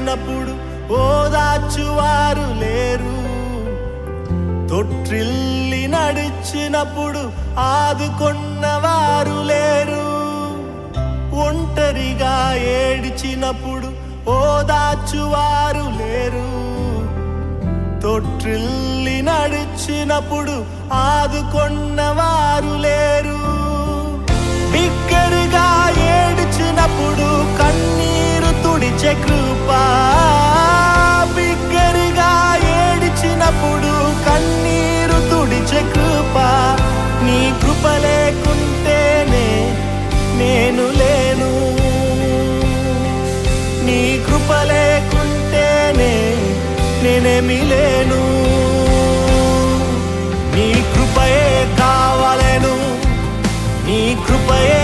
నడిచినప్పుడు ఓదాచువారు లేరు. తొట్టిల్లి నడిచినప్పుడు ఆదుకొన్నవారు లేరు. ఒంటరిగా ఏడిచినప్పుడు ఓదాచువారు లేరు. తొట్టిల్లి నడిచినప్పుడు ఆదుకు కృపలేకుంటేనే లేకుంటేనే నేనేమి లేను. నీ కృపయే కావాలను నీ కృపయే